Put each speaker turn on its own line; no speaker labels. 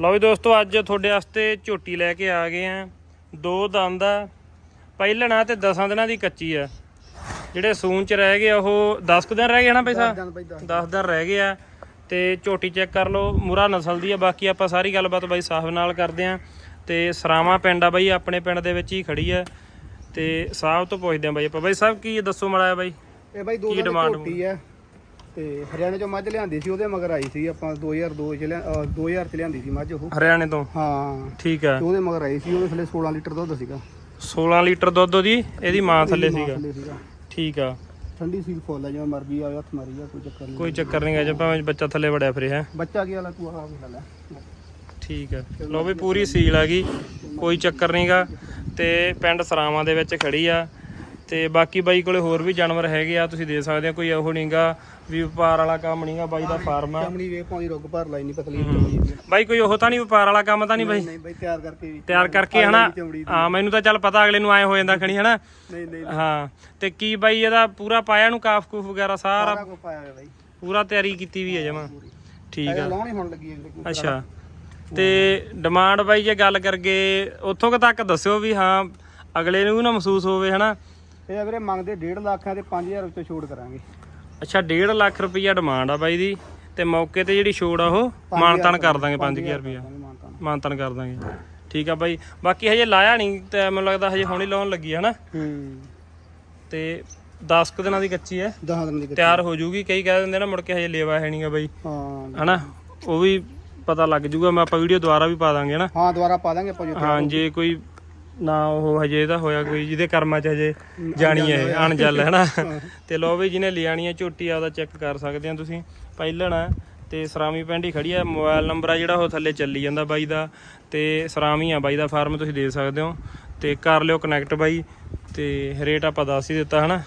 ਲਓ ਵੀ ਦੋਸਤੋ ਅੱਜ ਤੁਹਾਡੇ ਵਾਸਤੇ ਝੋਟੀ ਲੈ ਕੇ ਆ ਗਏ ਆ ਦੋ ਦੰਦ ਆ। ਪਹਿਲਣਾ ਤੇ 10 ਦਿਨਾਂ ਦੀ ਕੱਚੀ ਆ। ਜਿਹੜੇ ਸੂਨ ਚ ਰਹਿ ਗਏ ਉਹ 10 ਕੁ ਦਿਨ ਰਹਿ ਗਏ ਨਾ ਪੈਸਾ? 10 ਦਿਨ ਰਹਿ ਗਏ ਆ। ਤੇ ਝੋਟੀ ਚੈੱਕ ਕਰ ਲਓ ਮੁਰਾ ਨਸਲ ਦੀ ਆ। ਬਾਕੀ ਆਪਾਂ ਸਾਰੀ ਗੱਲਬਾਤ ਬਾਈ ਸਾਹਿਬ ਨਾਲ ਕਰਦੇ ਆ ਤੇ ਸਰਾਵਾ ਪਿੰਡ ਆ ਬਾਈ ਆਪਣੇ ਪਿੰਡ ਦੇ ਵਿੱਚ ਹੀ ਖੜੀ ਆ। ਤੇ ਸਾਹਿਬ ਤੋਂ ਪੁੱਛਦੇ ਆ ਬਾਈ ਆਪਾਂ। ਬਾਈ ਸਾਹਿਬ ਕੀ ਦੱਸੋ ਮੜਾਇਆ ਬਾਈ?
ਇਹ ਬਾਈ ਦੋ ਦਿਨ ਝੋਟੀ ਹੈ ਤੇ ਹਰਿਆਣੇ ਚੋਂ ਮੱਝ ਲਿਆਂਦੀ ਸੀ ਉਹਦੇ ਮਗਰ ਆਈ ਸੀ ਆਪਾਂ 2002 ਚ ਲਿਆ- ਅਹ 2000 ਚ ਲਿਆਂਦੀ ਸੀ ਮੱਝ ਉਹ।
ਹਰਿਆਣੇ ਤੋਂ?
ਹਾਂ।
ਠੀਕ ਆ।
ਤੇ ਉਹਦੇ ਮਗਰ ਆਈ ਸੀ ਉਹਦੇ ਥੱਲੇ 16 ਲੀਟਰ ਦੁੱਧ ਸੀਗਾ।
16 ਲੀਟਰ ਦੁੱਧ ਉਹਦੀ ਇਹਦੀ ਮਾਂ ਥੱਲੇ ਸੀਗਾ।
ਥੱਲੇ ਸੀਗਾ।
ਠੀਕ ਆ।
ਠੰਡੀ ਸੀਲ ਫੁੱਲ ਹੈ ਜਿਵੇਂ ਮਰਜ਼ੀ ਆਵੇ ਹੱਥ ਮਾਰੀ ਜਾ ਕੋਈ ਚੱਕਰ ਨਹੀਂ।
ਕੋਈ ਚੱਕਰ ਨਹੀਂ ਗਾ ਜੇ ਭਾਵੇਂ ਬੱਚਾ ਥੱਲੇ ਵੜਿਆ ਫਿਰੇ ਹੈ।
ਬੱਚਾ ਕੀ ਵਾਲਾ ਤੂੰ ਆਹ ਵੇਖ ਲੈ
ਠੀਕ ਹੈ ਲੋ ਵੀ ਪੂਰੀ ਸੀਲ ਆ ਗਈ ਕੋਈ ਚੱਕਰ ਨਹੀਂਗਾ ਤੇ ਪਿੰਡ ਸਰਾਵਾਂ ਦੇ ਵਿੱਚ ਖੜੀ ਆ। ਤੇ ਬਾਕੀ ਬਾਈ ਕੋਲੇ ਹੋਰ ਵੀ ਜਾਨਵਰ ਹੈਗੇ ਆ ਤੁਸੀਂ ਦੇ ਸਕਦੇ ਹੋ ਕੋਈ ਇਹੋ ਨਹੀਂਗਾ ਵੀ ਵਪਾਰ ਵਾਲਾ ਕੰਮ ਨਹੀਂਗਾ ਬਾਈ ਦਾ ਫਾਰਮ ਆ।
ਚਮੜੀ ਵੇਖ ਪਾਉਂਦੀ ਰੁੱਗ ਭਰ ਲਾਈ ਨਹੀਂ ਪਤਲੀ ਚਮੜੀ ਦੀ।
ਬਾਈ ਕੋਈ ਉਹ ਤਾਂ ਨਹੀਂ ਵਪਾਰ ਵਾਲਾ ਕੰਮ ਤਾਂ ਨਹੀਂ ਬਾਈ?
ਨਹੀਂ ਬਾਈ ਤਿਆਰ ਕਰਕੇ ਵੀ।
ਤਿਆਰ ਕਰਕੇ ਹਨਾ? ਹਾਂ ਮੈਨੂੰ ਤਾਂ ਚੱਲ ਪਤਾ ਅਗਲੇ ਨੂੰ ਆਏ ਹੋ ਜਾਂਦਾ ਖਣੀ ਹਨਾ?
ਨਹੀਂ ਨਹੀਂ
ਹਾਂ ਤੇ ਕੀ ਬਾਈ ਇਹਦਾ ਪੂਰਾ ਪਾਇਆ ਨੂੰ ਕਾਫ ਕੂਫ ਵਗੈਰਾ ਸਾਰਾ?
ਸਾਰਾ ਕੁਝ ਪਾਇਆ ਹੋਇਆ ਬਾਈ।
ਪੂਰਾ ਤਿਆਰੀ ਕੀਤੀ ਵੀ ਹੈ ਜਮਾ? ਠੀਕ ਆ।
ਲਾਉਣੀ ਹੁਣ ਲੱਗੀ ਹੈ
ਅੱਛਾ। ਤੇ ਡਿਮਾਂਡ ਬਾਈ ਜੇ ਗੱਲ ਕਰਗੇ ਉੱਥੋਂ ਤੱਕ ਦੱਸਿਓ ਵੀ ਹਾਂ ਅਗਲੇ ਨੂੰ ਨਾ ਮਹਿਸੂਸ ਹੋਵੇ ਹਨਾ?
ਇਹ ਅਗਰੇ ਮੰਗਦੇ 1.5 ਲੱਖ ਆ ਤੇ 5000 ਵਿੱਚੋਂ ਛੋੜ ਕਰਾਂਗੇ।
ਅੱਛਾ 1.5 ਲੱਖ ਰੁਪਈਆ ਡਿਮਾਂਡ ਆ ਬਾਈ ਦੀ। ਤੇ ਮੌਕੇ ਤੇ ਜਿਹੜੀ ਛੋੜ ਆ ਉਹ ਮਾਨਤਨ ਕਰ ਦਾਂਗੇ 5000 ਰੁਪਈਆ।
ਮਾਨਤਾ
ਮਾਨਤਨ। ਕਰ ਦਾਂਗੇ। ਠੀਕ ਆ ਬਾਈ। ਬਾਕੀ ਹਜੇ ਲਾਇਆ ਨਹੀਂ ਤੇ ਮੈਨੂੰ ਲੱਗਦਾ ਹਜੇ ਹੁਣੇ ਲਾਉਣ ਲੱਗੀ ਹੈ
ਹੂੰ।
ਤੇ 10 ਕੁ ਦਿਨਾਂ ਦੀ ਕੱਚੀ ਹੈ
10 ਦਿਨ ਦੀ ਕੱਚੀ।
ਤਿਆਰ ਹੋ ਜੂਗੀ। ਕਈ ਕਹਿ ਦਿੰਦੇ ਨਾ ਮੁੜ ਕੇ ਹਜੇ ਲੇਵਾ ਹੈ ਨਹੀਂਗਾ ਬਾਈ।
ਹਾਂ।
ਹਨਾ? ਉਹ ਵੀ ਪਤਾ ਲੱਗ ਜੂਗਾ। ਮੈਂ ਆਪਾਂ ਵੀਡੀਓ ਦੁਬਾਰਾ ਵੀ ਪਾ ਦਾਂਗੇ ਹਨਾ?
ਹਾਂ ਦੁਬਾਰਾ ਪਾ ਦਾਂਗੇ ਆਪਾਂ ਜੋ
ਹਾਂ ਜੇ ਕੋਈ ਨਾ ਉਹ ਹਜੇ ਇਹਦਾ ਹੋਇਆ ਕੋਈ ਜਿਹਦੇ ਕਰਮਾਂ 'ਚ ਹਜੇ ਜਾਣੀ ਹੈ ਅਣਜਲ ਹੈ ਨਾ? ਤੇ ਲੋ ਵੀ ਜਿਹਨੇ ਲਿਆਣੀ ਹੈ ਝੋਟੀ ਆਪਦਾ ਚੈੱਕ ਕਰ ਸਕਦੇ ਆ ਤੁਸੀਂ। ਪਹਿਲਣ ਆ ਤੇ ਸਰਾਮੀ ਪਿੰਡ ਹੀ ਖੜੀ ਆ ਮੋਬਾਈਲ ਨੰਬਰ ਆ ਜਿਹੜਾ ਉਹ ਥੱਲੇ ਚੱਲੀ ਜਾਂਦਾ ਬਾਈ ਦਾ। ਤੇ ਸਰਾਮੀ ਆ ਬਾਈ ਦਾ ਫਾਰਮ ਤੁਸੀਂ ਦੇ ਸਕਦੇ ਹੋ। ਤੇ ਕਰ ਲਿਓ ਕਨੈਕਟ ਬਾਈ ਤੇ ਰੇਟ ਆਪਾਂ ਦੱਸ ਹੀ ਦਿੱਤਾ ਹਨਾ